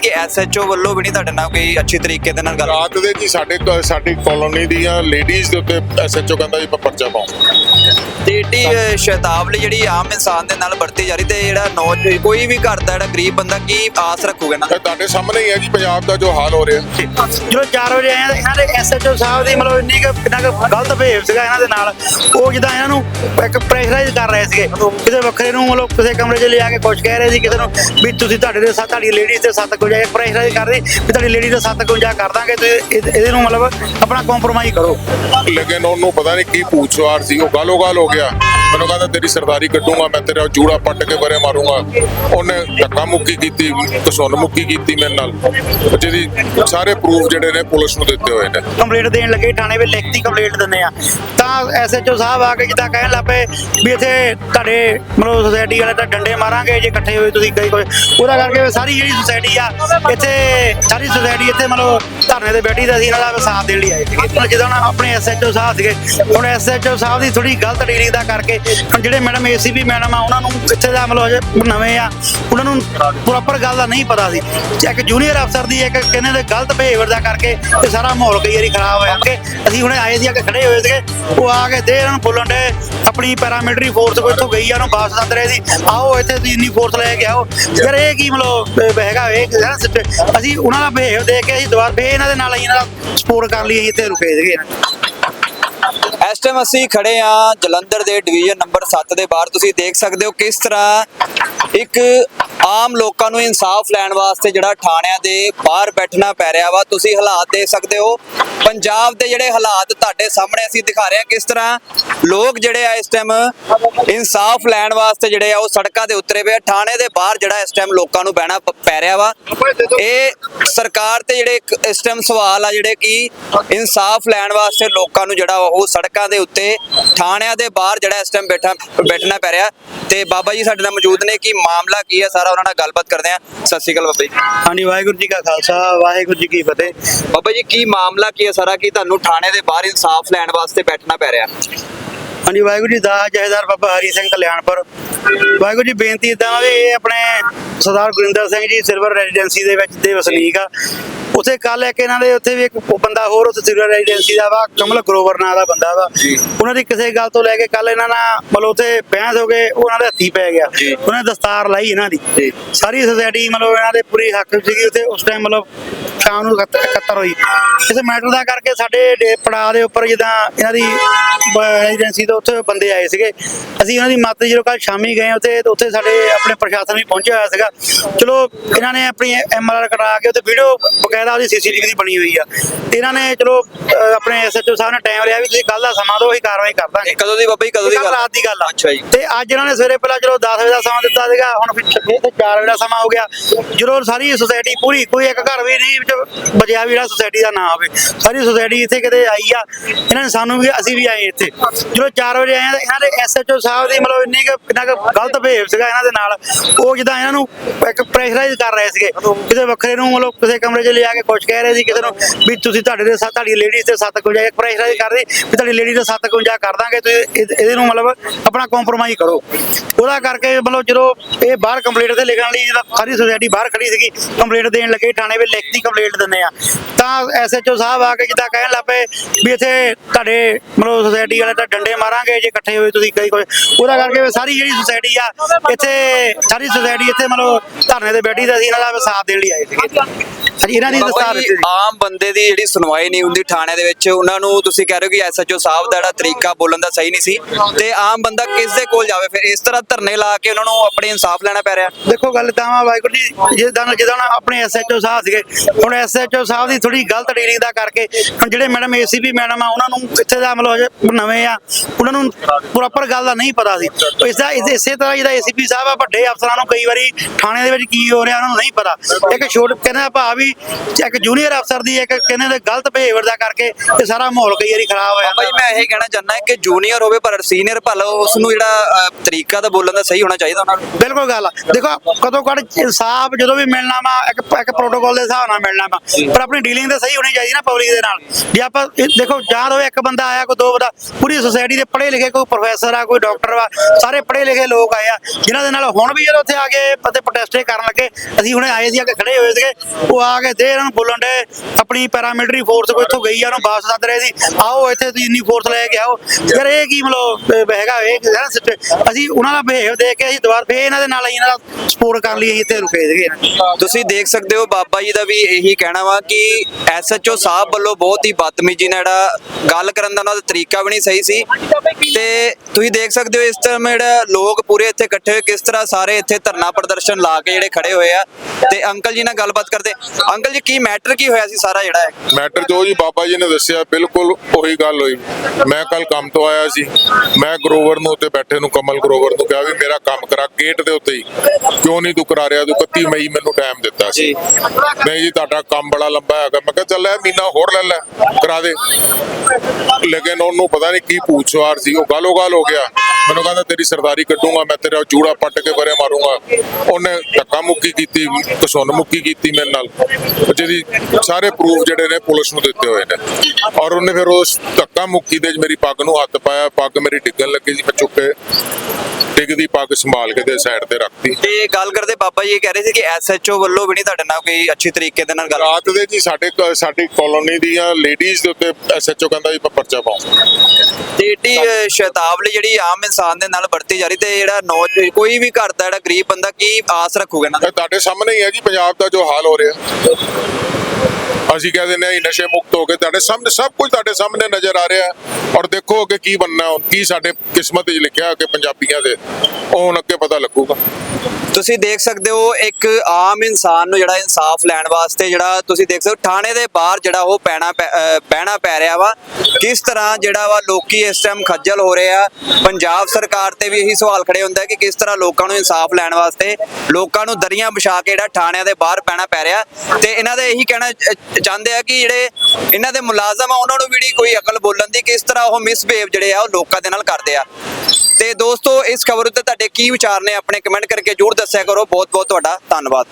ਕਿ ਐਸਐਚਓ ਵੱਲੋਂ ਵੀ ਨਹੀਂ ਤੁਹਾਡੇ ਨਾਲ ਕੋਈ ਅੱਛੀ ਤਰੀਕੇ ਦੇ ਨਾਲ ਗੱਲ ਰਾਤ ਦੇ ਜੀ ਸਾਡੇ ਸਾਡੀ ਕਾਲੋਨੀ ਦੀਆਂ ਲੇਡੀਜ਼ ਦੇ ਉੱਤੇ ਐਸਐਚਓ ਕਹਿੰਦਾ ਜੀ ਮੈਂ ਪਰਚਾ ਪਾਉਂ। ਤੇ ਏਡੀ ਸ਼ੈਤਾਵਲੀ ਜਿਹੜੀ ਆਮ ਇਨਸਾਨ ਦੇ ਨਾਲ ਵਰਤੀ ਜਾ ਰਹੀ ਤੇ ਜਿਹੜਾ ਨੌਜ ਕੋਈ ਵੀ ਘਰ ਦਾ ਜਿਹੜਾ ਗਰੀਬ ਬੰਦਾ ਕੀ ਆਸ ਰੱਖੂਗਾ ਨਾ ਇਹ ਤੁਹਾਡੇ ਸਾਹਮਣੇ ਹੀ ਹੈ ਜੀ ਪੰਜਾਬ ਦਾ ਜੋ ਹਾਲ ਹੋ ਰਿਹਾ। ਜਦੋਂ 4 ਵਜੇ ਆਏ ਆ ਤਾਂ ਇਹਨਾਂ ਦੇ ਐਸਐਚਓ ਸਾਹਿਬ ਦੀ ਮਤਲਬ ਇੰਨੀ ਕੁ ਕਿੰਨਾ ਕੁ ਗਲਤ ਬਿਹੇਵ ਸੀਗਾ ਇਹਨਾਂ ਦੇ ਨਾਲ। ਉਹ ਜਿੱਦਾਂ ਇਹਨਾਂ ਨੂੰ ਇੱਕ ਪ੍ਰੈਸ਼ਰਾਈਜ਼ ਕਰ ਰਹੇ ਸੀਗੇ। ਕਿਸੇ ਵੱਖਰੇ ਨੂੰ ਮਤਲਬ ਕਿਸੇ ਕਮਰੇ 'ਚ ਲਿਆ ਕੇ ਕੁਝ ਕਹਿ ਰਹੇ ਸੀ ਕਿਸੇ ਨੂੰ ਵੀ ਤੁਸੀਂ ਤੁਹਾਡੇ ਦੇ ਸੱਤ ਤੁਹਾਡੀ ਲੇਡੀਜ਼ ਤੇ ਸੱਤ ਕੁ ਜਾ ਪ੍ਰੈਸ਼ਰਾਈਜ਼ ਕਰ ਰਹੀ, ਵੀ ਤੁਹਾਡੀ ਲੇਡੀ ਦਾ ਸੱਤ ਕੁ ਕਰ ਦਾਂਗੇ ਤੇ ਇਹ- ਇਹਦੇ ਨੂੰ ਮਤਲਬ ਆਪਣਾ ਕੰਪਰੋਮਾਈਜ਼ ਕਰੋ। ਲੇਕਿਨ ਉਹਨੂੰ ਪਤਾ ਨਹੀਂ ਕੀ ਪੂਛਵਾਰ ਸੀ, ਉਹ ਗਾਲੋ ਗਾਲ ਹੋ ਗਿਆ। ਮੈਨੂੰ ਕਹਿੰਦਾ ਤੇਰੀ ਸਰਦਾਰੀ ਕੱਢੂੰਗਾ, ਮੈਂ ਤੇਰਾ ਜੂੜਾ ਪੱਟ ਕੇ ਬਰੇ ਮਾਰੂੰਗਾ। ਉਹਨੇ ਧੱਕਾ ਮੁੱਕੀ ਕੀਤੀ ਕਸੁੰਨ ਮੁੱਕੀ ਕੀਤੀ ਮੇਰੇ ਨਾਲ। ਜਿਹਦੀ ਸਾਰੇ ਪ੍ਰੂਫ ਜਿਹੜੇ ਨੇ ਪੁਲਿਸ ਨੂੰ ਦਿੱਤੇ ਹੋਏ ਨੇ। ਕੰਪਲੇਂਟ ਦੇਣ ਲੱਗੇ, ਥਾਣੇ ਵਿੱਚ ਲਿਖਤੀ ਕੰਪਲੇਂਟ ਦਿੰਦੇ ਆ। ਤਾਂ ਐਸਐਚਓ ਸਾਹਿਬ ਆ ਕੇ ਜਿੱਦਾਂ ਕਹਿਣ ਲੱਪੇ ਵੀ ਇੱਥੇ ਤੁਹਾਡੇ ਮਤਲਬ ਸੁਸਾਇਟੀ ਵਾਲੇ ਤਾਂ ਡੰਡੇ ਮਾਰਾਂਗੇ, ਜੇ ਇਕੱਠੇ ਹੋਏ ਤੁਸੀਂ ਕਈ ਕੁਝ ਉਹਦਾ ਕਰਕੇ ਸਾਰੀ ਜਿਹੜੀ ਸੁਸਾਇਟੀ ਆ, ਇੱਥੇ ਸਾਰੀ ਸੋਸਾਇਟੀ ਇੱਥੇ ਮਤਲਬ ਧਰਨੇ ਤੇ ਬੈਠੀ ਤਾਂ ਅਸੀਂ ਇਹਨਾਂ ਦਾ ਸਾਥ ਦੇਣ ਲਈ ਆਏ ਸੀਗੇ। ਹੁਣ ਜਦੋਂ ਨਾ ਆਪਣੇ ਐਸਐਚਓ ਸਾਹਿਬ ਸੀਗੇ, ਹੁਣ ਐਸਐਚਓ ਸਾਹਿਬ ਦੀ ਥੋੜੀ ਗਲਤ ਡੀਲਿੰਗ ਦਾ ਕਰਕੇ ਹੁਣ ਜਿਹੜੇ ਮੈਡਮ ਏਸੀਪੀ ਮੈਡਮ ਆ, ਉਹਨਾਂ ਨੂੰ ਇੱਥੇ ਦਾ ਮਤਲਬ ਹਜੇ ਨਵੇਂ ਆ, ਉਹਨਾਂ ਨੂੰ ਪ੍ਰੋਪਰ ਗੱਲ ਦਾ ਨਹੀਂ ਪਤਾ ਸੀ। ਇੱਕ ਜੂਨੀਅਰ ਅਫਸਰ ਦੀ ਇੱਕ ਕਹਿੰਦੇ ਦੇ ਗਲਤ ਬਿਹੇਵੀਅਰ ਦਾ ਕਰਕੇ ਇਹ ਸਾਰਾ ਮਾਹੌਲ ਕਈ ਵਾਰੀ ਖਰਾਬ ਹੋਇਆ ਕਿ ਅਸੀਂ ਹੁਣੇ ਆਏ ਸੀ ਆ ਖੜੇ ਹੋਏ ਸੀਗੇ, ਉਹ ਆ ਕੇ ਦੇ ਇਹਨਾਂ ਨੂੰ ਬੋਲਣ ਦੇ ਆਪਣੀ ਪੈਰਾਮਿਲਟਰੀ ਫੋਰਸ ਕੋਈ ਇੱਥੋਂ ਗਈ ਆ, ਉਹਨੂੰ ਵਾਪਸ ਸੱਦ ਰਹੇ ਸੀ, ਆਓ ਇੱਥੇ ਤੁਸੀਂ ਇੰਨੀ ਫੋਰਸ ਲੈ ਕੇ ਆਓ। ਯਾਰ ਇਹ ਕੀ ਮਤਲਬ ਹੈਗਾ ਇਹ ਅਸੀਂ ਉਹਨਾਂ ਦਾ ਬਿਹੇਵ ਦੇਖ ਕੇ ਅਸੀਂ ਦੁਬਾਰਾ ਫੇਰ ਇਹਨਾਂ ਦੇ ਨਾਲ ਇਹਨਾਂ ਦਾ ਸਪੋਰਟ ਕਰ ਲਈ ਅਸੀਂ ਇੱਥੇ ਰੁਕੇ ਸੀਗੇ। ਇਸ ਟਾਈਮ ਅਸੀਂ ਖੜੇ ਆ ਜਲੰਧਰ ਦੇ ਡਿਵੀਜ਼ਨ ਨੰਬਰ 7 ਦੇ ਬਾਹਰ। ਤੁਸੀਂ ਦੇਖ ਸਕਦੇ ਹੋ ਕਿਸ ਤਰ੍ਹਾਂ ਇੱਕ ਆਮ ਲੋਕਾਂ ਨੂੰ ਇਨਸਾਫ ਲੈਣ ਵਾਸਤੇ ਜਿਹੜਾ ਥਾਣਿਆਂ ਦੇ ਬਾਹਰ ਬੈਠਣਾ ਪੈ ਰਿਹਾ ਵਾ, ਤੁਸੀਂ ਹਾਲਾਤ ਦੇਖ ਸਕਦੇ ਹੋ। ਪੰਜਾਬ ਦੇ ਜਿਹੜੇ ਹਾਲਾਤ ਤੁਹਾਡੇ ਸਾਹਮਣੇ ਅਸੀਂ ਦਿਖਾ ਰਹੇ ਹਾਂ ਕਿਸ ਤਰ੍ਹਾਂ ਲੋਕ ਜਿਹੜੇ ਆ ਇਸ ਟਾਈਮ ਇਨਸਾਫ ਲੈਣ ਵਾਸਤੇ ਜਿਹੜੇ ਆ ਉਹ ਸੜਕਾਂ ਦੇ ਉਤਰੇ ਪਏ ਆ। ਥਾਣੇ ਦੇ ਬਾਹਰ ਜਿਹੜਾ ਇਸ ਟਾਈਮ ਲੋਕਾਂ ਨੂੰ ਬਹਿਣਾ ਪੈ ਰਿਹਾ ਵਾ। ਇਹ ਸਰਕਾਰ ਤੇ ਜਿਹੜੇ ਇੱਕ ਇਸ ਟਾਈਮ ਸਵਾਲ ਆ ਜਿਹੜੇ ਕਿ ਇਨਸਾਫ ਲੈਣ ਵਾਸਤੇ ਲੋਕਾਂ ਨੂੰ ਜਿਹੜਾ ਵਾ ਉਹ ਸੜਕਾਂ ਦੇ ਉੱਤੇ ਥਾਣਿਆਂ ਦੇ ਬਾਹਰ ਜਿਹੜਾ ਇਸ ਟਾਈਮ ਬੈਠਾ, ਬੈਠਣਾ ਪੈ ਰਿਹਾ। ਤੇ ਬਾਬਾ ਜੀ ਸਾਡੇ ਨਾਲ ਮੌਜੂਦ ਨੇ ਕਿ ਮਾਮਲਾ ਕੀ ਹੈ ਸਾਰਾ ਉਹਨਾਂ ਨਾਲ ਗੱਲਬਾਤ ਕਰਦੇ ਆ ਸਤਿ ਸ਼੍ਰੀ ਅਕਾਲ ਬਾਬਾ ਜੀ। ਹਾਂਜੀ ਵਾਹਿਗੁਰੂ ਜੀ ਕਾ ਖਾਲਸਾ ਵਾਹਿਗੁਰੂ ਜੀ ਕੀ ਫਤਿਹ। ਬਾਬਾ ਜੀ ਕੀ ਮਾਮਲਾ ਕੀ ਹੈ ਸਾਰਾ? ਕਿ ਤੁਹਾਨੂੰ ਥਾਣੇ ਦੇ ਬਾਹਰ ਇਨਸਾਫ ਲੈਣ ਵਾਸਤੇ ਬੈਠਣਾ ਪੈ ਰਿਹਾ? ਹਾਂਜੀ ਵਾਹਿਗੁਰੂ ਜੀ ਦਾ ਜਹੇਦਾਰ ਬਾਬਾ ਹਰੀ ਸਿੰਘ ਕਲਿਆਣਪੁਰ। ਵਾਹਿਗੁਰੂ ਜੀ ਬੇਨਤੀ ਇਦਾਂ ਵੀ ਇਹ ਆਪਣੇ ਸਰਦਾਰ ਗੁਰਿੰਦਰ ਸਿੰਘ ਜੀ ਸਿਲਵਰ ਰੈਜ਼ੀਡੈਂਸੀ ਦੇ ਵਿੱਚ ਦੇ ਵਸਨੀਕ ਆ। ਉੱਥੇ ਕੱਲ ਇੱਕ ਇਹਨਾਂ ਦੇ ਉੱਥੇ ਵੀ ਇੱਕ ਬੰਦਾ ਹੋਰ ਉੱਥੇ ਸਿਲਵਰ ਰੈਜ਼ੀਡੈਂਸੀ ਦਾ ਵਾ ਕਮਲ ਗਰੋਵਰ ਨਾਂ ਦਾ ਬੰਦਾ ਵਾ ਉਹਨਾਂ ਦੀ ਕਿਸੇ ਗੱਲ ਤੋਂ ਲੈ ਕੇ ਕੱਲ ਇਹਨਾਂ ਨਾਲ ਮਤਲਬ ਉੱਥੇ ਬਹਿਸ ਹੋ ਗਏ ਉਹਨਾਂ ਦੇ ਹੱਥੀ ਪੈ ਗਿਆ। ਉਹਨਾਂ ਨੇ ਦਸਤਾਰ ਲਾਈ ਇਹਨਾਂ ਦੀ। ਸਾਰੀ ਸੁਸਾਇਟੀ ਮਤਲਬ ਇਹਨਾਂ ਦੇ ਪੂਰੀ ਹੱਕ ਸੀਗੀ ਉੱਥੇ ਉਸ ਟਾਈਮ ਮਤਲਬ ਸ਼ਾਮ ਨੂੰ ਇਕੱਤ- ਇਕੱਤਰ ਹੋਈ। ਇਸ ਮੈਟਰ ਦਾ ਕਰਕੇ ਸਾਡੇ ਪੜਾਅ ਦੇ ਉੱਪਰ ਜਿੱਦਾਂ ਇਹਨਾਂ ਦੀ ਏਜੰਸੀ ਤੋਂ ਉੱਥੇ ਬੰਦੇ ਆਏ ਸੀਗੇ। ਅਸੀਂ ਉਹਨਾਂ ਦੀ ਮਦਦ ਜਦੋਂ ਕੱਲ ਸ਼ਾਮੀ ਗਏ ਉੱਥੇ ਉੱਥੇ ਸਾਡੇ ਆਪਣੇ ਪ੍ਰਸ਼ਾਸਨ ਵੀ ਪਹੁੰਚਿਆ ਹੋਇਆ ਸੀਗਾ। ਚਲੋ ਇਹਨਾਂ ਨੇ ਆਪਣੀ ਐਮਆਰ ਕਟਾ ਕੇ ਉੱਥੇ ਵੀਡੀਓ ਬਕਾਇਦਾ ਉਹਦੀ ਸੀਸੀਟੀਵੀ ਦੀ ਬਣੀ ਹੋਈ ਆ। ਤੇ ਇਹਨਾਂ ਨੇ ਚਲੋ ਆਪਣੇ ਐਸਐਚਓ ਸਾਹਿਬ ਨੇ ਟਾਈਮ ਲਿਆ ਵੀ ਤੁਸੀਂ ਕੱਲ ਦਾ ਸਮਾਂ ਦਿਓ ਅਸੀਂ ਕਾਰਵਾਈ ਕਰ ਦਾਂਗੇ। ਕਦੋਂ ਦੀ ਬਾਬਾ ਜੀ ਕਦੋਂ ਦੀ ਗੱਲ? ਰਾਤ ਦੀ ਗੱਲ ਆ। ਅੱਛਾ ਜੀ। ਤੇ ਅੱਜ ਇਹਨਾਂ ਨੇ ਸਵੇਰੇ ਪਹਿਲਾਂ ਚਲੋ 10 ਵਜੇ ਦਾ ਸਮਾਂ ਦਿੱਤਾ ਸੀਗਾ ਹੁਣ ਫਿਰ ਛੇ ਤੇ 4 ਵਜੇ ਦਾ ਸਮਾਂ ਹੋ ਗਿਆ। ਜਦੋਂ ਸਾਰੀ ਸੁਸਾਇਟੀ ਪੂਰੀ ਕੋਈ ਇੱਕ ਘਰ ਵੀ ਨਹੀਂ ਵਿੱਚ ਬਚਿਆ ਵੀ ਸੁਸਾਇਟੀ ਦਾ ਨਾਂ ਹੋਵੇ ਸਾਰੀ ਸੁਸਾਇਟੀ ਇੱਥੇ ਕਿਤੇ ਆਈ ਆ। ਇਹਨਾਂ ਨੇ ਸਾਨੂੰ ਵੀ, ਅਸੀਂ ਵੀ ਆਏ ਇੱਥੇ। ਜਦੋਂ 4 ਵਜੇ ਆਏ ਤਾਂ ਇਹਨਾਂ ਦੇ ਐਸਐਚਓ ਸਾਹਿਬ ਦੀ ਮਤਲਬ ਇੰਨੀ ਕੁ ਕਿੰਨਾ ਗਲਤ ਬਿਹੇਵ ਸੀਗਾ ਇਹਨਾਂ ਦੇ ਨਾਲ। ਉਹ ਜਿੱਦਾਂ ਇਹਨਾਂ ਨੂੰ ਇੱਕ ਪ੍ਰੈਸ਼ਰਾਈਜ਼ ਕਰ ਰਹੇ ਸੀਗੇ। ਕਿਸੇ ਵੱਖਰੇ ਨੂੰ ਮਤਲਬ ਕਿਸੇ ਕਮਰੇ 'ਚ ਲਿਆ ਕੇ ਕੁਝ ਕਹਿ ਰਹੇ ਸੀ, ਕਿਸੇ ਨੂੰ ਵੀ ਤੁਸੀਂ ਤੁਹਾਡੇ ਦੇ ਤੁਹਾਡੀ ਲੇਡੀਜ਼ ਤੇ ਸੱਤ ਕੁ ਪ੍ਰੈਸ਼ਰਾਈਜ਼ ਕਰ ਰਹੀ ਵੀ ਤੁਹਾਡੀ ਲੇਡੀ ਦੇ ਸੱਤ ਕਰ ਦਾਂਗੇ। ਤੁਸੀਂ ਇਹਦੇ ਨੂੰ ਮਤਲਬ ਆਪਣਾ ਕੰਪਰੋਮਾਈਜ਼ ਕਰੋ। ਉਹਦਾ ਕਰਕੇ ਮਤਲਬ ਜਦੋਂ ਇਹ ਬਾਹਰ ਕੰਪਲੀਟ ਤੇ ਲਿਖਣ ਲਈ, ਜਦੋਂ ਸਾਰੀ ਸੋਸਾਇਟੀ ਬਾਹਰ ਖੜੀ ਸੀਗੀ ਕੰਪਲੀਟ ਦੇਣ ਲੱਗੇ, ਥਾਣੇ ਵਿੱਚ ਲਿਖਤੀ ਕੰਪਲੀਟ ਦਿੰਦੇ ਆ। ਤਾਂ ਐਸਐਚਓ ਸਾਹਿਬ ਆ ਕੇ ਜਿੱਦਾਂ ਕਹਿਣ ਲੱਪੇ ਵੀ ਇੱਥੇ ਤੁਹਾਡੇ ਮਤਲਬ ਸੁਸਾਇਟੀ ਵਾਲੇ ਤਾਂ ਡੰਡੇ ਮਾਰਾਂਗੇ ਜੇ ਇਕੱਠੇ ਹੋਏ ਤੁਸੀਂ ਕਈ ਕੁਝ ਉਹਦਾ ਕਰਕੇ ਸਾਰੀ ਜਿਹੜੀ ਸੁਸਾਇਟੀ ਆ ਇੱਥੇ ਸਾਰੀ ਸੁਸਾਇਟੀ ਇੱਥੇ ਮਤਲਬ ਧਰਨੇ ਤੇ ਬੈਠੀ ਤਾਂ ਅਸੀਂ ਇਹਨਾਂ ਦਾ ਸਾਥ ਦੇਣ ਲਈ ਆਏ ਸੀਗੇ। ਇਹਨਾਂ ਦੀ ਦਸਤਾਰ ਆਮ ਬੰਦੇ ਦੀ ਜਿਹੜੀ ਸੁਣਵਾਈ ਨਹੀਂ ਹੁੰਦੀ ਥਾਣੇ ਦੇ ਵਿੱਚ ਉਹਨਾਂ ਨੂੰ ਤੁਸੀਂ ਕਹਿ ਰਹੇ ਹੋ ਕਿ ਐਸਐਚਓ ਸਾਹਿਬ ਦਾ ਜਿਹੜਾ ਤਰੀਕਾ ਬੋਲਣ ਦਾ ਸਹੀ ਨਹੀਂ ਸੀ ਤੇ ਆਮ ਬੰਦਾ ਕਿਸ ਦੇ ਕੋਲ ਜਾਵੇ? ਫਿਰ ਇਸ ਤਰ੍ਹਾਂ ਧਰਨੇ ਲਾ ਕੇ ਉਹਨਾਂ ਨੂੰ ਆਪਣੇ ਇਨਸਾਫ ਲੈਣਾ ਪੈ ਰਿਹਾ। ਦੇਖੋ ਗੱਲ ਤਾਂ ਵਾ ਵਾਹਿਗੁਰੂ ਜੀ ਜਿੱਦਾਂ ਜਿੱਦਾਂ ਨਾ ਆਪਣੇ ਐਸਐਚਓ ਸਾਹਿਬ ਸੀਗੇ ਹੁਣ ਐਸਐਚਓ ਸਾਹਿਬ ਦੀ ਥੋੜੀ ਗਲਤ ਡੀਲਿੰਗ ਦਾ ਕਰਕੇ ਹੁਣ ਜਿਹੜੇ ਮੈਡਮ ਏਸੀਪੀ ਮੈਡਮ ਆ ਉਹਨਾਂ ਨੂੰ ਇੱਥੇ ਦਾ ਮਤਲਬ ਹਜੇ ਨਵੇਂ ਆ ਉਹਨਾਂ ਨੂੰ ਪ੍ਰੋਪਰ ਗੱਲ ਦਾ ਨਹੀਂ ਪਤਾ ਸੀ। ਇਸ ਦਾ ਇਸ- ਤਰ੍ਹਾਂ ਜਿਹਦਾ ਏਸੀਪੀ ਸਾਹਿਬ ਆ ਵੱਡੇ ਅਫਸਰਾਂ ਨੂੰ ਕਈ ਵਾਰੀ ਥਾਣੇ ਦੇ ਵਿੱਚ ਕੀ ਹੋ ਰਿਹਾ ਉਹਨਾਂ ਨੂੰ ਨਹੀਂ ਪਤਾ। ਇੱਕ ਛੋਟ ਕਹਿੰਦਾ ਭਾ ਵੀ ਇੱਕ ਜੂਨੀਅਰ ਅਫਸਰ ਦੀ ਇੱਕ ਕਹਿੰਦੇ ਦੇ ਗਲਤ ਬਿਹੇਵੀਅਰ ਦਾ ਕਰਕੇ ਇਹ ਸਾਰਾ ਮਾਹੌਲ ਕਈ ਵਾਰੀ ਖਰਾਬ ਹੋਇਆ ਬਾਬਾ ਜੀ ਮੈਂ ਇਹ ਕਹਿਣਾ ਚਾਹੁੰਦਾ ਕਿ ਜੂਨੀਅਰ ਹੋਵੇ ਪਰ ਸੀਨੀਅਰ ਭਲ ਉਸ ਨੂੰ ਜਿਹੜਾ ਤਰੀਕਾ ਤਾਂ ਬੋਲਣ ਦਾ ਸਹੀ ਹੋਣਾ ਚਾਹੀਦਾ ਉਹਨਾਂ ਨੂੰ। ਬਿਲਕੁਲ ਗੱਲ ਦੇਖੋ ਕਦੋਂ ਕੜ ਇਨਸਾਫ ਜਦੋਂ ਵੀ ਮਿਲਣਾ ਵਾ ਇੱਕ ਇੱਕ ਪ੍ਰੋਟੋਕਾਲ ਦੇ ਹਿਸਾਬ ਨਾਲ ਮਿਲਣਾ। ਵਾ ਪਰ ਆਪਣੀ ਡੀਲਿੰਗ ਤਾਂ ਸਹੀ ਹੋਣੀ ਚਾਹੀਦੀ ਨਾ ਪਬਲਿਕ ਦੇ ਨਾਲ। ਜੇ ਆਪਾਂ ਦੇਖੋ, ਜਾਂ ਹੋਵੇ ਇੱਕ ਬੰਦਾ ਆਇਆ, ਕੋਈ ਦੋ ਬੰਦਾ, ਪੂਰੀ ਸੋਸਾਇਟੀ ਦੇ ਪੜ੍ਹੇ ਲਿਖੇ ਕੋਈ ਪ੍ਰੋਫੈਸਰ ਆ, ਕੋਈ ਡਾਕਟਰ ਵਾ ਸਾਰੇ ਪੜ੍ਹੇ ਲਿਖੇ ਲੋਕ ਆਏ ਆ, ਜਿਨ੍ਹਾਂ ਦੇ ਨਾਲ ਹੁਣ ਵੀ ਜਦੋਂ ਉੱਥੇ ਆ ਕੇ ਪਤੇ ਪ੍ਰੋਟੈਸਟ ਕਰਨ ਲੱਗੇ, ਅਸੀਂ ਹੁਣੇ ਆਏ ਸੀ, ਆ ਖੜੇ ਹੋਏ ਸੀਗੇ, ਉਹ ਆ ਕੇ ਦੇ ਇਹਨਾਂ ਨੂੰ ਬੋਲਣ ਦੇ ਆਪਣੀ ਪੈਰਾਮਿਲਟਰੀ ਫੋਰਸ ਕੋਈ ਇੱਥੋਂ ਗਈ ਆ, ਉਹਨੂੰ ਵਾਪਸ ਸੱਦ ਰਹੇ ਸੀ, ਆਓ ਇੱਥੇ ਤੁਸੀਂ ਇੰਨੀ ਫੋਰਸ ਲੈ ਕੇ ਆਓ। ਯਾਰ ਇਹ ਕੀ ਮਤਲਬ ਹੈਗਾ ਇਹ ਅਸੀਂ ਉਹਨਾਂ ਦਾ ਬਿਹੇਵ ਦੇਖ ਕੇ ਅਸੀਂ ਦੁਬਾਰਾ ਫੇਰ ਇਹਨਾਂ ਦੇ ਨਾਲ ਇਹਨਾਂ ਦਾ ਸਪੋਰਟ ਕਰਨ ਲਈ ਅਸੀਂ ਇੱਥੇ ਰੁਕੇ ਸੀਗੇ। ਤੁਸੀਂ ਦੇਖ ਸਕਦੇ ਹੋ, ਬਾਬਾ ਜੀ ਦਾ ਵੀ ਇਹੀ ਕਹਿਣਾ ਵਾ ਕਿ ਐਸਐਚਓ ਸਾਹਿਬ ਵੱਲੋਂ ਬਹੁਤ ਹੀ ਬਦਤਮੀਜੀ ਨਾਲ ਜਿਹੜਾ ਗੱਲ ਕਰਨ ਦਾ ਉਹਨਾਂ ਦਾ ਤਰੀਕਾ ਵੀ ਨਹੀਂ ਸਹੀ ਸੀ। ਤੇ ਤੁਸੀਂ ਦੇਖ ਸਕਦੇ ਹੋ ਇਸ ਤਰ੍ਹਾਂ ਜਿਹੜਾ ਲੋਕ ਪੂਰੇ ਇੱਥੇ ਇਕੱਠੇ ਹੋਏ ਕਿਸ ਤਰ੍ਹਾਂ ਸਾਰੇ ਇੱਥੇ ਧਰਨਾ ਪ੍ਰਦਰਸ਼ਨ ਲਾ ਕੇ ਜਿਹੜੇ ਖੜੇ ਹੋਏ ਆ। ਤੇ ਅੰਕਲ ਜੀ ਨਾਲ ਗੱਲਬਾਤ ਕਰਦੇ। ਅੰਕਲ ਜੀ ਕੀ ਮੈਟਰ ਕੀ ਹੋਇਆ ਸੀ ਸਾਰਾ ਜਿਹੜਾ? ਹੈ ਮੈਟਰ ਜੋ ਜੀ ਬਾਬਾ ਜੀ ਨੇ ਦੱਸਿਆ ਬਿਲਕੁਲ ਉਹੀ ਗੱਲ ਹੋਈ। ਮੈਂ ਕੱਲ ਕੰਮ ਤੋਂ ਆਇਆ ਸੀ। ਮੈਂ ਗਰੋਵਰ ਨੂੰ ਉੱਤੇ ਬੈਠੇ ਨੂੰ ਕਮਲ ਗਰੋਵਰ ਨੂੰ ਕਿਹਾ ਵੀ ਮੇਰਾ ਕੰਮ ਕਰਾ ਗੇਟ ਦੇ ਉੱਤੇ ਹੀ। ਕਿਉਂ ਨਹੀਂ ਤੂੰ ਕਰਾ ਰਿਹਾ? ਤੂੰ 31 ਮਈ ਮੈਨੂੰ ਟਾਈਮ ਦਿੱਤਾ ਸੀ। ਨਹੀਂ ਜੀ ਤੁਹਾਡਾ ਕੰਮ ਬੜਾ ਲੰਬਾ ਹੈਗਾ ਮੈਂ ਕਿਹਾ ਚੱਲ ਇਹ ਮਹੀਨਾ ਹੋਰ ਲੈ ਲੈ, ਕਰਾ ਦੇ। ਲੇਕਿਨ ਉਹਨੂੰ ਪਤਾ ਨਹੀਂ ਕੀ ਪੂਛਵਾਰ ਸੀ, ਉਹ ਗਾਲੋ ਗਾਲ ਹੋ ਗਿਆ। ਮੈਨੂੰ ਕਹਿੰਦਾ ਤੇਰੀ ਸਰਦਾਰੀ ਕੱਢੂੰਗਾ ਮੈਂ ਤੇਰਾ ਜੂੜਾ ਪੱਟ ਕੇ ਬਰੇ ਮਾਰੂੰਗਾ। ਉਹਨੇ ਧੱਕਾ ਮੁੱਕੀ ਕੀਤੀ ਕਸੁੰਨ ਮੁੱਕੀ ਕੀਤੀ ਮੇਰੇ ਨਾਲ। ਜਿਹਦੀ ਸਾਰੇ ਪ੍ਰੂਫ ਜਿਹੜੇ ਨੇ ਪੁਲਿਸ ਨੂੰ ਦਿੱਤੇ ਹੋਏ ਨੇ। ਔਰ ਉਹਨੇ ਫਿਰ ਉਸ ਧੱਕਾ ਮੁੱਕੀ ਦੇ ਮੇਰੀ ਪੱਗ ਨੂੰ ਹੱਥ ਪਾਇਆ ਪੱਗ ਮੇਰੀ ਡਿੱਗਣ ਲੱਗੀ ਸੀ ਮੈਂ ਚੁੱਕ ਡਿੱਗਦੀ ਪੱਗ ਸੰਭਾਲ ਕੇ ਤੇ ਸਾਈਡ ਤੇ ਰੱਖਤੀ। ਤੇ ਗੱਲ ਕਰਦੇ ਬਾਬਾ ਜੀ ਇਹ ਕਹਿ ਰਹੇ ਸੀ ਕਿ ਐਸਐਚਓ ਵੱਲੋਂ ਵੀ ਨਹੀਂ ਤੁਹਾਡੇ ਨਾਲ ਕੋਈ ਅੱਛੀ ਤਰੀਕੇ ਦੇ ਨਾਲ ਗੱਲ ਰਾਤ ਦੇ ਜੀ ਸਾਡੇ ਸਾਡੀ ਕਾਲੋਨੀ ਦੀਆਂ ਲੇਡੀਜ਼ ਦੇ ਉੱਤੇ ਐਸਐਚਓ ਕਹਿੰਦਾ ਜੀ ਪਰਚਾ ਪਾਉਂ ਤੇ ਏਡੀ ਸ਼ੈਤਾਵਲੀ ਜਿਹੜੀ ਆਮ ਇਨਸਾਨ ਦੇ ਨਾਲ ਵਰਤੀ ਜਾ ਰਹੀ ਤੇ ਜਿਹੜਾ ਨੌਜ, ਕੋਈ ਵੀ ਘਰ ਦਾ ਜਿਹੜਾ ਗਰੀਬ ਬੰਦਾ ਕੀ ਆਸ ਰੱਖੂਗਾ ਨਾ ਤੁਹਾਡੇ ਸਾਹਮਣੇ ਹੀ ਹੈ ਜੀ, ਪੰਜਾਬ ਦਾ ਜੋ ਹਾਲ ਹੋ ਰਿਹਾ। ਅਸੀਂ ਕਹਿ ਦਿੰਦੇ ਹਾਂ ਨਸ਼ੇ ਮੁਕਤ ਹੋ ਗਏ ਤੁਹਾਡੇ ਸਾਹਮਣੇ ਸਭ ਕੁਝ ਤੁਹਾਡੇ ਸਾਹਮਣੇ ਨਜ਼ਰ ਆ ਰਿਹਾ ਔਰ ਦੇਖੋ ਕਿ ਕੀ ਬੰਨਾ ਹੁਣ ਕੀ ਸਾਡੇ ਕਿਸਮਤ 'ਚ ਲਿਖਿਆ ਕਿ ਪੰਜਾਬੀਆਂ ਦੇ, ਉਹ ਹੁਣ ਅੱਗੇ ਪਤਾ ਲੱਗੂਗਾ। ਤੁਸੀਂ ਦੇਖ ਸਕਦੇ ਹੋ ਇੱਕ ਆਮ ਇਨਸਾਨ ਨੂੰ ਜਿਹੜਾ ਇਨਸਾਫ ਲੈਣ ਵਾਸਤੇ ਜਿਹੜਾ ਤੁਸੀਂ ਦੇਖ ਸਕਦੇ ਹੋ, ਥਾਣੇ ਦੇ ਬਾਹਰ ਜਿਹੜਾ ਉਹ ਪੈਣਾ ਬਹਿਣਾ ਪੈ ਰਿਹਾ ਵਾ। ਕਿਸ ਤਰ੍ਹਾਂ ਜਿਹੜਾ ਵਾ ਲੋਕੀ ਇਸ ਟਾਈਮ ਖੱਜਲ ਹੋ ਰਹੇ ਆ। ਪੰਜਾਬ ਸਰਕਾਰ ਤੇ ਵੀ ਇਹੀ ਸਵਾਲ ਖੜੇ ਹੁੰਦਾ ਕਿ ਕਿਸ ਤਰ੍ਹਾਂ ਲੋਕਾਂ ਨੂੰ ਇਨਸਾਫ ਲੈਣ ਵਾਸਤੇ ਲੋਕਾਂ ਨੂੰ ਦਰੀਆਂ ਵਿਛਾ ਕੇ ਜਿਹੜਾ ਥਾਣਿਆਂ ਦੇ ਬਾਹਰ ਪੈਣਾ ਪੈ ਰਿਹਾ। ਤੇ ਇਹਨਾਂ ਦਾ ਇਹੀ ਕਹਿਣਾ ਚਾਹੁੰਦੇ ਆ ਕਿ ਜਿਹੜੇ ਇਹਨਾਂ ਦੇ ਮੁਲਾਜ਼ਮ ਆ, ਉਹਨਾਂ ਨੂੰ ਵੀ ਕੋਈ ਅਕਲ ਬੋਲਣ ਦੀ ਕਿਸ ਤਰ੍ਹਾਂ ਉਹ ਮਿਸਬਿਹੇਵ ਜਿਹੜੇ ਆ, ਉਹ ਲੋਕਾਂ ਦੇ ਨਾਲ ਕਰਦੇ ਆ। ਤੇ ਦੋਸਤੋ, ਇਸ ਖਬਰ ਉੱਤੇ ਤੁਹਾਡੇ ਕੀ ਵਿਚਾਰ ਨੇ, ਆਪਣੇ ਕਮੈਂਟ ਕਰਕੇ ਜਰੂਰ ਦੱਸਿਆ ਕਰੋ। ਬਹੁਤ ਬਹੁਤ ਤੁਹਾਡਾ ਧੰਨਵਾਦ।